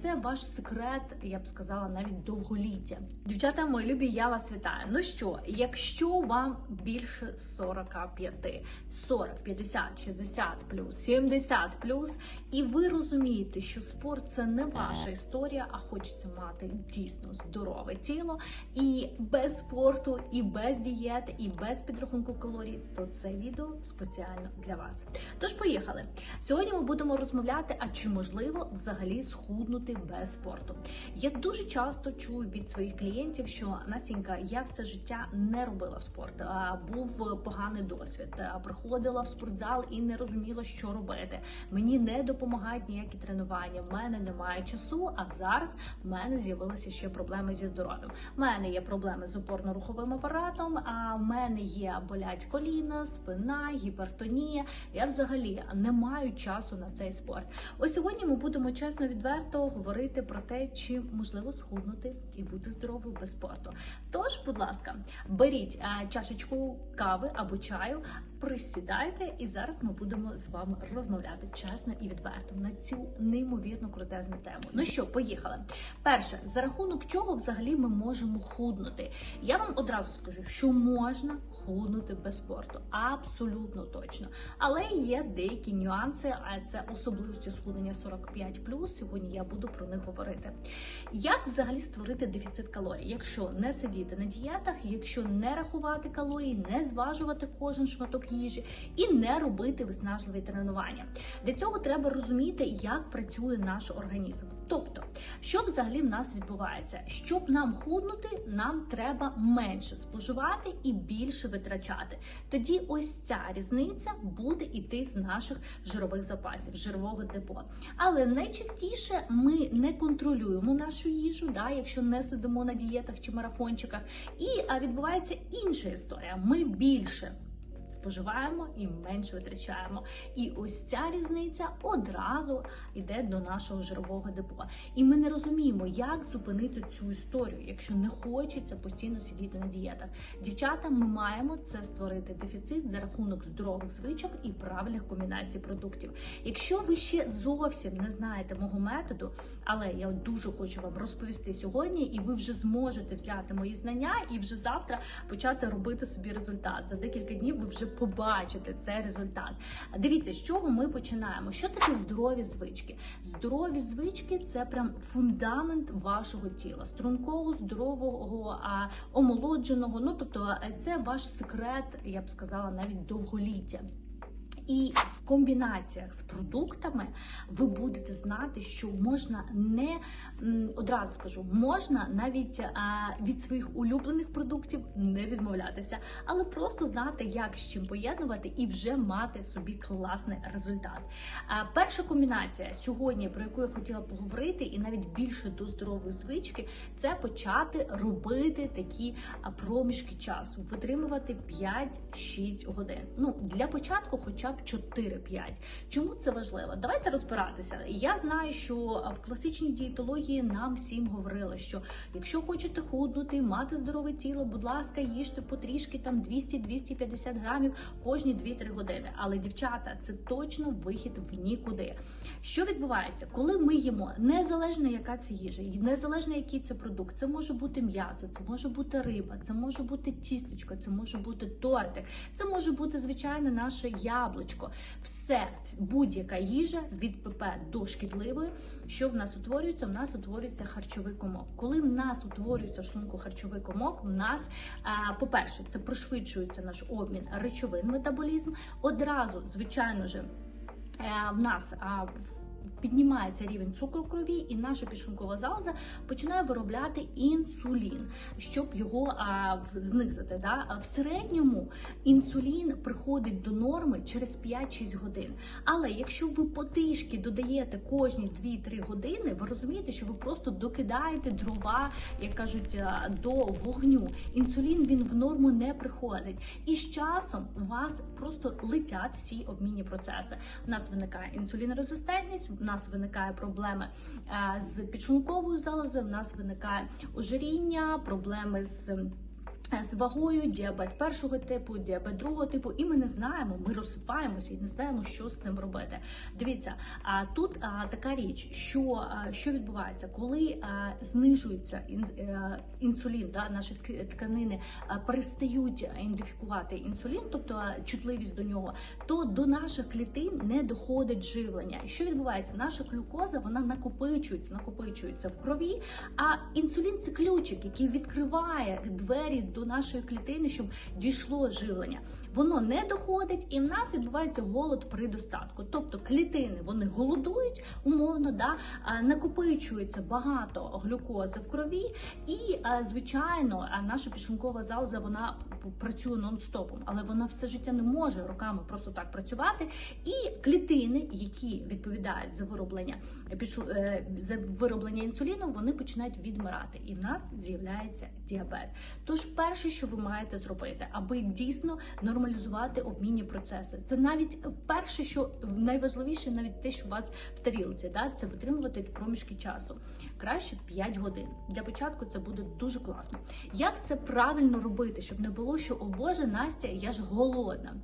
це ваш секрет, я б сказала, навіть довголіття. Дівчата, мої любі, я вас вітаю. Ну що, якщо вам більше 45, 40, 50, 60 плюс, 70 плюс, і ви розумієте, що спорт це не ваша історія, а хочеться мати дійсно здорове тіло, і без спорту, і без дієт, і без підрахунку калорій, то це відео спеціально для вас. Тож поїхали. Сьогодні ми будемо розмовляти, а чи можливо взагалі схуднути без спорту. Я дуже часто чую від своїх клієнтів, що Насінька, я все життя не робила спорт. Був поганий досвід. Приходила в спортзал і не розуміла, що робити. Мені не допомагають ніякі тренування. В мене немає часу. А зараз в мене з'явилися ще проблеми зі здоров'ям. У мене є проблеми з опорно-руховим апаратом. А в мене є болять коліна, спина, гіпертонія. Я взагалі не маю часу на цей спорт. Ось сьогодні ми будемо чесно відверто говорити про те, чи можливо схуднути і бути здоровою без спорту. Тож, будь ласка, беріть е, чашечку кави або чаю, присідайте, і зараз ми будемо з вами розмовляти чесно і відверто на цю неймовірно крутезну тему. Ну що, поїхали. Перше, за рахунок чого взагалі ми можемо худнути? Я вам одразу скажу, що можна худнути без спорту, абсолютно точно. Але є деякі нюанси, а це особливості схуднення 45+, Сьогодні я буду про них говорити. Як взагалі створити дефіцит калорій, якщо не сидіти на дієтах, якщо не рахувати калорії, не зважувати кожен шматок їжі і не робити виснажливі тренування? Для цього треба розуміти, як працює наш організм. Тобто, що взагалі в нас відбувається? Щоб нам худнути, нам треба менше споживати і більше витрачати. Тоді ось ця різниця буде йти з наших жирових запасів, жирового депо. Але найчастіше ми не контролюємо нашу їжу, да, якщо не сидимо на дієтах чи марафончиках. І відбувається інша історія. Ми більше. Споживаємо і менше витрачаємо. І ось ця різниця одразу йде до нашого жирового депо. І ми не розуміємо, як зупинити цю історію, якщо не хочеться постійно сидіти на дієтах. Дівчата, ми маємо це створити дефіцит за рахунок здорових звичок і правильних комбінацій продуктів. Якщо ви ще зовсім не знаєте мого методу, але я дуже хочу вам розповісти сьогодні, і ви вже зможете взяти мої знання і вже завтра почати робити собі результат. За декілька днів ви вже побачите цей результат. Дивіться, з чого ми починаємо. Що таке здорові звички? Здорові звички це прям фундамент вашого тіла, стрункого, здорового, омолодженого. Ну тобто, це ваш секрет, я б сказала, навіть довголіття. І в комбінаціях з продуктами ви будете знати, що можна не одразу скажу, можна навіть від своїх улюблених продуктів не відмовлятися, але просто знати, як з чим поєднувати і вже мати собі класний результат. Перша комбінація сьогодні, про яку я хотіла поговорити, і навіть більше до здорової звички, це почати робити такі проміжки часу, витримувати 5-6 годин. Ну для початку, хоча б 4-5. Чому це важливо? Давайте розбиратися. Я знаю, що в класичній дієтології нам всім говорили, що якщо хочете худнути, мати здорове тіло, будь ласка, їжте потрішки там 200-250 грамів кожні 2-3 години. Але дівчата, це точно вихід в нікуди. Що відбувається, коли ми їмо незалежно, яка це їжа, незалежно який це продукт, це може бути м'ясо, це може бути риба, це може бути тістечко, це може бути тортик, це може бути звичайно наше яблучко. Все, будь-яка їжа від ПП до шкідливої, що в нас утворюється, в нас утворюється харчовий комок. Коли в нас утворюється шлунку харчовий комок, в нас, а, по-перше, це пришвидшується наш обмін речовин, метаболізм. Одразу, звичайно ж, е, в нас Піднімається рівень цукру в крові, і наша підшлункова залоза починає виробляти інсулін, щоб його а, знизити. Да? В середньому інсулін приходить до норми через 5-6 годин. Але якщо ви потрішки додаєте кожні 2-3 години, ви розумієте, що ви просто докидаєте дрова, як кажуть, до вогню. Інсулін він в норму не приходить. І з часом у вас просто летять всі обмінні процеси. У нас виникає інсулінорезистентність, нас виникає проблеми е, з підшлунковою залозою, в нас виникає ожиріння, проблеми з. З вагою, діабет першого типу, діабет другого типу, і ми не знаємо, ми розсипаємося і не знаємо, що з цим робити. Дивіться, а тут а, така річ, що а, що відбувається, коли а, знижується ін, е, інсулін, да, наші тканини а, перестають ідентифікувати інсулін, тобто а, чутливість до нього, то до наших клітин не доходить живлення. І що відбувається? Наша глюкоза вона накопичується, накопичується в крові. А інсулін це ключик, який відкриває двері до нашої клітини, щоб дійшло живлення. Воно не доходить, і в нас відбувається голод при достатку. Тобто клітини вони голодують умовно, да накопичується багато глюкози в крові, і звичайно, наша підшлункова залоза вона працює нон-стопом, але вона все життя не може роками просто так працювати. І клітини, які відповідають за вироблення е, за вироблення інсуліну, вони починають відмирати, і в нас з'являється діабет. Тож, перше, що ви маєте зробити, аби дійсно нормалізувати обмінні процеси, це навіть перше, що найважливіше, навіть те, що у вас в тарілці, да, це витримувати проміжки часу. Краще 5 годин. Для початку це буде дуже класно. Як це правильно робити, щоб не було, що о Боже, Настя, я ж голодна.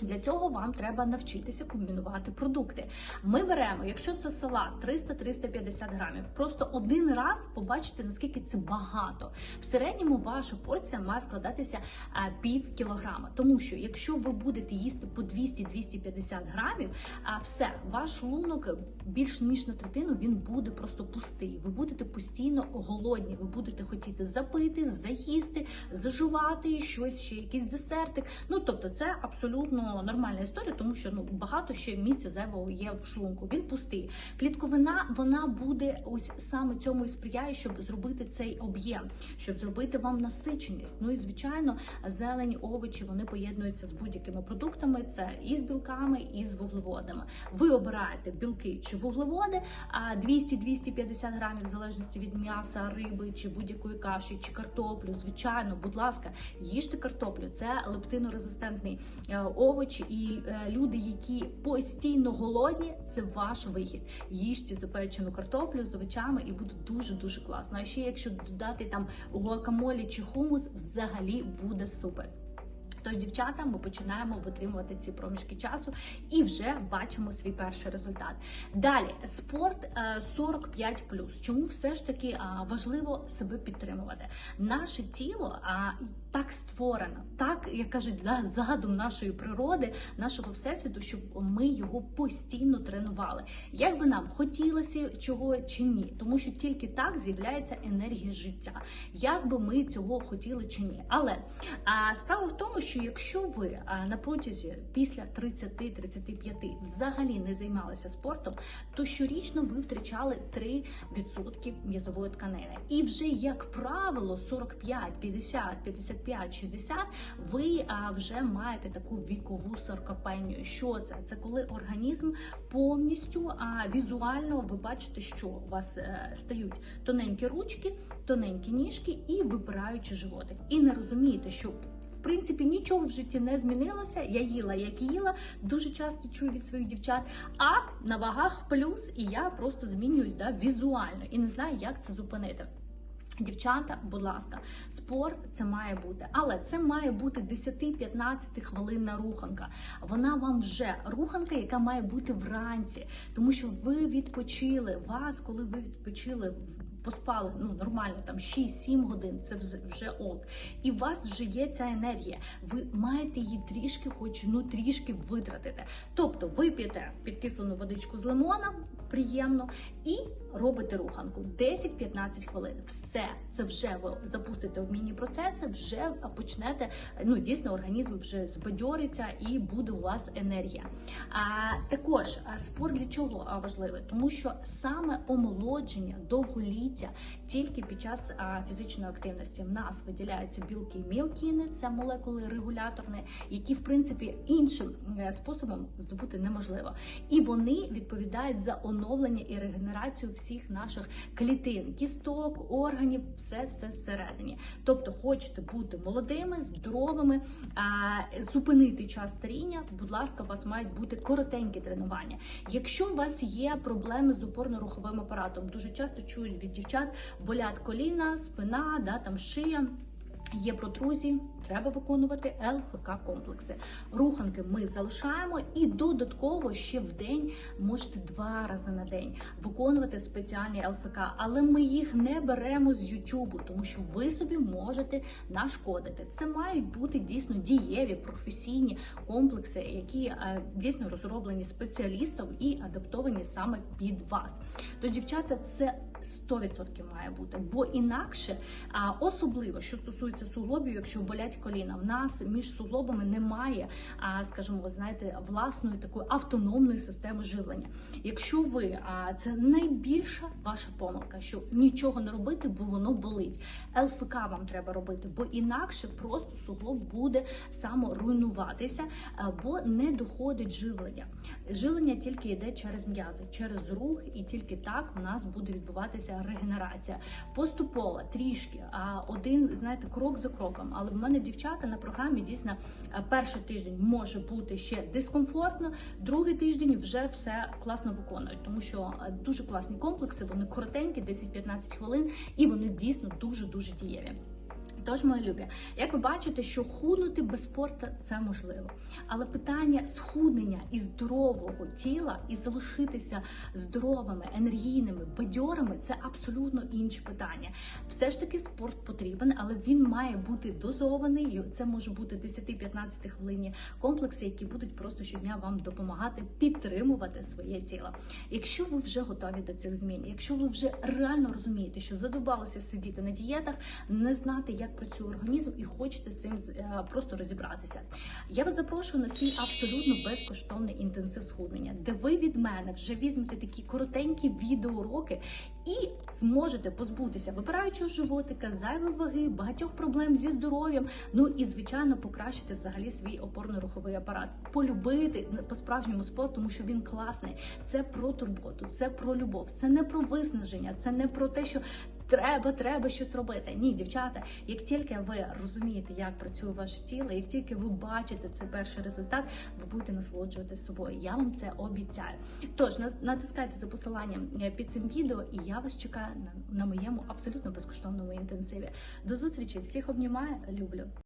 Для цього вам треба навчитися комбінувати продукти. Ми беремо, якщо це салат 300-350 грамів, просто один раз побачите, наскільки це багато. В середньому ваша порція має складатися пів кілограма. Тому що якщо ви будете їсти по 200-250 грамів, все, ваш шлунок більш ніж на третину він буде просто пустий. Ви будете постійно голодні. Ви будете хотіти запити, заїсти, зажувати щось, ще якийсь десертик. Ну тобто, це абсолютно нормальна історія, тому що ну багато ще місця зайвого є в шлунку. Він пустий. Клітковина вона буде ось саме цьому і сприяє, щоб зробити цей об'єм, щоб зробити вам насиченість. Ну і звичайно, зелень, овочі вони поєднуються з будь-якими продуктами. Це і з білками, і з вуглеводами. Ви обираєте білки чи вуглеводи, а 200-250 грамів в залежності від м'яса, риби чи будь-якої каші, чи картоплю. Звичайно, будь ласка, їжте картоплю. Це лептинорезистентний е, овоч, і е, люди, які постійно голодні, це ваш вихід. Їжте запечену картоплю з овочами і буде дуже дуже класно. А ще якщо додати там гуакамолі чи хумус, взагалі буде супер. Тож, дівчата, ми починаємо витримувати ці проміжки часу і вже бачимо свій перший результат. Далі спорт е, 45+. Чому все ж таки важливо себе підтримувати? Наше тіло так створено, так як кажуть, да, задум нашої природи, нашого всесвіту, щоб ми його постійно тренували. Як би нам хотілося чого чи ні, тому що тільки так з'являється енергія життя, як би ми цього хотіли чи ні. Але а, справа в тому, що якщо ви а, на протязі після 30-35 взагалі не займалися спортом, то щорічно ви втрачали 3% м'язової тканини. І вже як правило, 45, 50, 55, 60 ви вже маєте таку вікову саркопенію. Що це? Це коли організм повністю візуально ви бачите, що у вас е, стають тоненькі ручки, тоненькі ніжки і випираючи животик. І не розумієте, що в принципі нічого в житті не змінилося. Я їла, як їла. Дуже часто чую від своїх дівчат. А на вагах плюс, і я просто змінююсь да, візуально і не знаю, як це зупинити. Дівчата, будь ласка, спорт це має бути, але це має бути 10-15 хвилинна руханка. Вона вам вже руханка, яка має бути вранці, тому що ви відпочили вас, коли ви відпочили поспали ну нормально, там 6-7 годин, це вже ок. І у вас вже є ця енергія. Ви маєте її трішки, хоч ну трішки витратити. Тобто ви п'єте підкислену водичку з лимона, приємно, і робите руханку 10-15 хвилин. Все це вже ви запустите обмінні процеси, вже почнете. Ну дійсно, організм вже збадьориться і буде у вас енергія. А також спорт для чого важливий? Тому що саме омолодження, довголіття тільки під час фізичної активності в нас виділяються білки міокіни, це молекули регуляторні, які в принципі іншим е, способом здобути неможливо. І вони відповідають за оновлення і регенерацію всіх наших клітин, кісток, органів, все все всередині. Тобто, хочете бути молодими, здоровими, зупинити час старіння. Будь ласка, у вас мають бути коротенькі тренування. Якщо у вас є проблеми з опорно-руховим апаратом, дуже часто чують від дівчат болять коліна, спина, да там шия. Є протрузії, треба виконувати ЛФК комплекси. Руханки ми залишаємо і додатково ще в день можете два рази на день виконувати спеціальні ЛФК, але ми їх не беремо з Ютубу, тому що ви собі можете нашкодити. Це мають бути дійсно дієві професійні комплекси, які е, дійсно розроблені спеціалістом і адаптовані саме під вас. Тож, дівчата, це 100% має бути, бо інакше, а особливо що стосується суглобів, якщо болять коліна, в нас між суглобами немає, а скажімо, ви знаєте, власної такої автономної системи живлення. Якщо ви а це найбільша ваша помилка, що нічого не робити, бо воно болить. ЛФК вам треба робити, бо інакше просто суглоб буде саморуйнуватися, бо не доходить живлення. Живлення тільки йде через м'язи, через рух, і тільки так у нас буде відбуватися регенерація. Поступово трішки, а один знаєте, крок за кроком. Але в мене дівчата на програмі дійсно перший тиждень може бути ще дискомфортно, другий тиждень вже все класно виконують, тому що дуже класні комплекси, вони коротенькі, 10-15 хвилин, і вони дійсно дуже дуже дієві. Тож, мої любі, як ви бачите, що худнути без спорту це можливо. Але питання схуднення і здорового тіла і залишитися здоровими, енергійними, бадьорими це абсолютно інше питання. Все ж таки спорт потрібен, але він має бути дозований. Це може бути 10-15 хвилинні комплекси, які будуть просто щодня вам допомагати підтримувати своє тіло. Якщо ви вже готові до цих змін, якщо ви вже реально розумієте, що задобалося сидіти на дієтах, не знати, як працює організм, і хочете з цим е, просто розібратися. Я вас запрошую на свій абсолютно безкоштовний інтенсив схуднення, де ви від мене вже візьмете такі коротенькі відеоуроки і зможете позбутися випираючого животика, зайвої ваги, багатьох проблем зі здоров'ям. Ну і звичайно покращити взагалі свій опорно-руховий апарат, полюбити по-справжньому спорт, тому що він класний. Це про турботу, це про любов, це не про виснаження, це не про те, що. Треба, треба щось робити. Ні, дівчата, як тільки ви розумієте, як працює ваше тіло, як тільки ви бачите цей перший результат, ви будете насолоджуватися собою. Я вам це обіцяю. Тож натискайте за посиланням е, під цим відео, і я вас чекаю на, на моєму абсолютно безкоштовному інтенсиві. До зустрічі! Всіх обнімаю, люблю.